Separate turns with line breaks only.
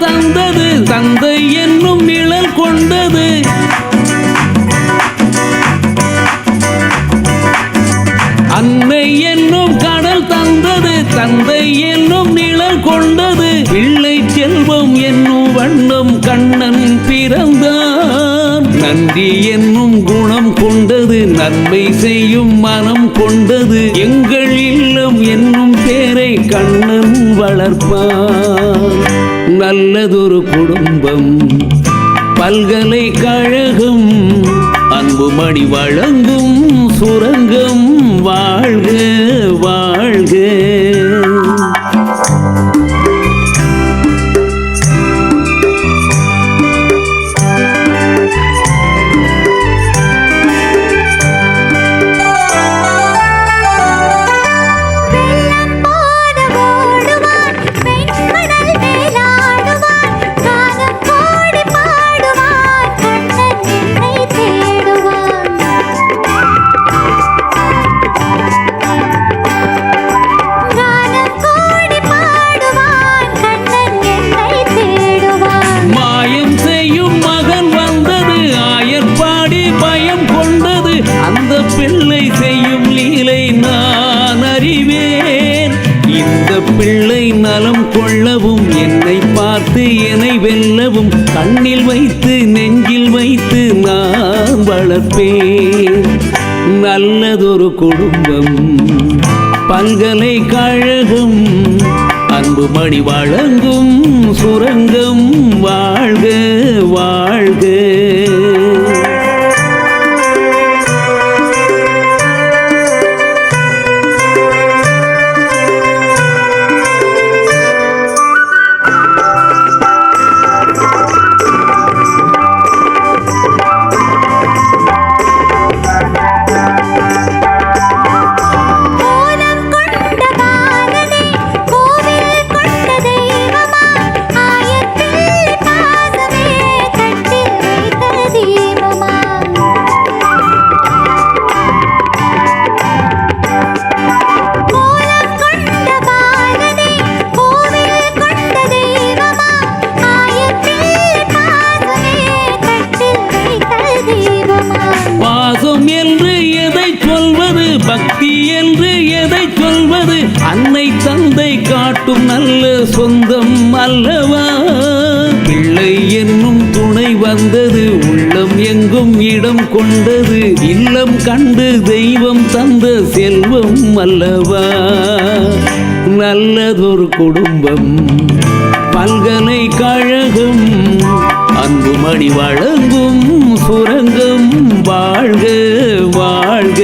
தந்தது தந்தை என்னும் நிழல் கொண்டது. அன்னை என்னும் கடல் தந்தது தந்தை என்னும் நிழல் கொண்டது. பிள்ளை செல்வம் என்னும் வண்ணம் கண்ணன் பிறந்தான். நன்றி என்னும் குணம் கொண்டது நன்மை செய்யும் மனம் கொண்டது. எங்கள் இல்லம் என்னும் பேரை கண்ணன் வளர்ப்பான். நல்லதொரு குடும்பம். பல்கலைக்கழகம் அன்புமணி வழங்கும் சுரங்கம். வாழ்க வாழ்க. கொள்ளவும் என்னை பார்த்து என்னை வெல்லவும் கண்ணில் வைத்து நெஞ்சில் வைத்து நான் வளர்ப்பேன். நல்லதொரு குடும்பம் பல்கலைக்கழகம் அன்புமணி வழங்கும் சுரங்கம் வாழ்க அன்னை தந்தை காட்டும் நல்ல சொந்தம் அல்லவா? பிள்ளை என்னும் துணை வந்தது உள்ளம் எங்கும் இடம் கொண்டது இல்லம் கண்டு தெய்வம் தந்த செல்வம் அல்லவா? நல்லதொரு குடும்பம் பல்கலைக்கழகம் அன்பு மணி வழங்கும் சுரங்கம் வாழ்க வாழ்க.